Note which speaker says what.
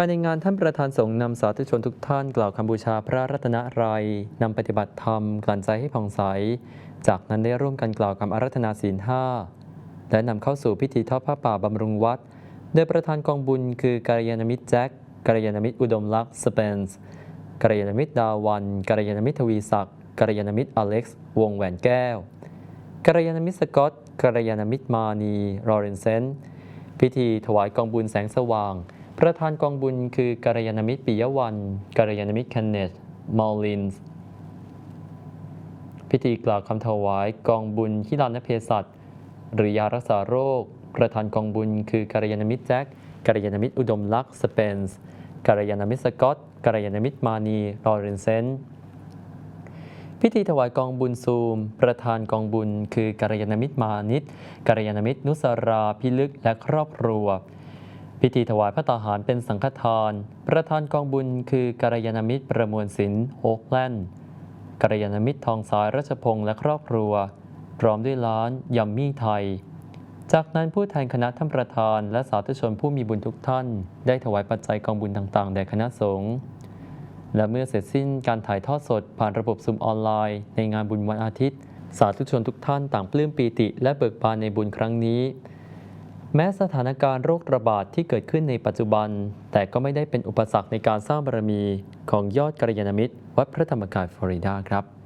Speaker 1: ภายในงานท่านประธานสงฆ์นำสาธุชนทุกท่านกล่าวคำบูชาพระรัตนตรัยนำปฏิบัติธรรมกลั่นใจให้ผ่องใส จากนั้นได้ร่วมกันกล่าวคำอารัธนาศีลห้าและนำเข้าสู่พิธีทอดผ้าป่าบำรุงวัด โดยประธานกองบุญคือกัลยาณมิตรแจ็คกัลยาณมิตรอุดมลักษ์สเปนส์กัลยาณมิตรดาวันกัลยาณมิตรทวีศักดิ์กัลยาณมิตรอเล็กซ์วงแหวนแก้วกัลยาณมิตรสกอตกัลยาณมิตรมานีลอเรนเซนพิธีถวายกองบุญแสงสว่าง ประธานกองบุญคือกัลยาณมิตรปิยวันกัลยาณมิตรแคนเนตมอลลินส์พิธีกล่าวคำถวายกองบุญที่ลานเภสัชหรือยารักษาโรค ประธานกองบุญคือกัลยาณมิตรแจ็คกัลยาณมิตรอุดมลักษ์สเปนส์กัลยาณมิตรสกอตกัลยาณมิตรมานีลอเรนเซนพิธีถวายกองบุญซูม ประธานกองบุญคือกัลยาณมิตรมานิตกัลยาณมิตรนุสราพิลึกและครอบครัว พิธีถวายพระตาหารเป็นสังฆทาน ประธานกองบุญคือกัลยาณมิตรประมวลศิลป์โอ๊กแลนด์กัลยาณมิตรทองสายรัชพงศ์และครอบครัว พร้อมด้วยร้านยัมมี่ไทย จากนั้นผู้แทนคณะท่านประธาน และสาธุชนผู้มีบุญทุกท่าน ได้ถวายปัจจัยกองบุญต่างๆ แด่คณะสงฆ์และเมื่อเสร็จสิ้นการถ่ายทอดสดผ่านระบบซุมออนไลน์ ในงานบุญวันอาทิตย์ สาธุชนทุกท่านต่างปลื้มปีติและเบิกบานในบุญครั้งนี้ แม้สถานการณ์โรคระบาดที่เกิดขึ้นในปัจจุบัน แต่ก็ไม่ได้เป็นอุปสรรคในการสร้างบารมีของยอดกัลยาณมิตร วัดพระธรรมกายฟลอริดาครับ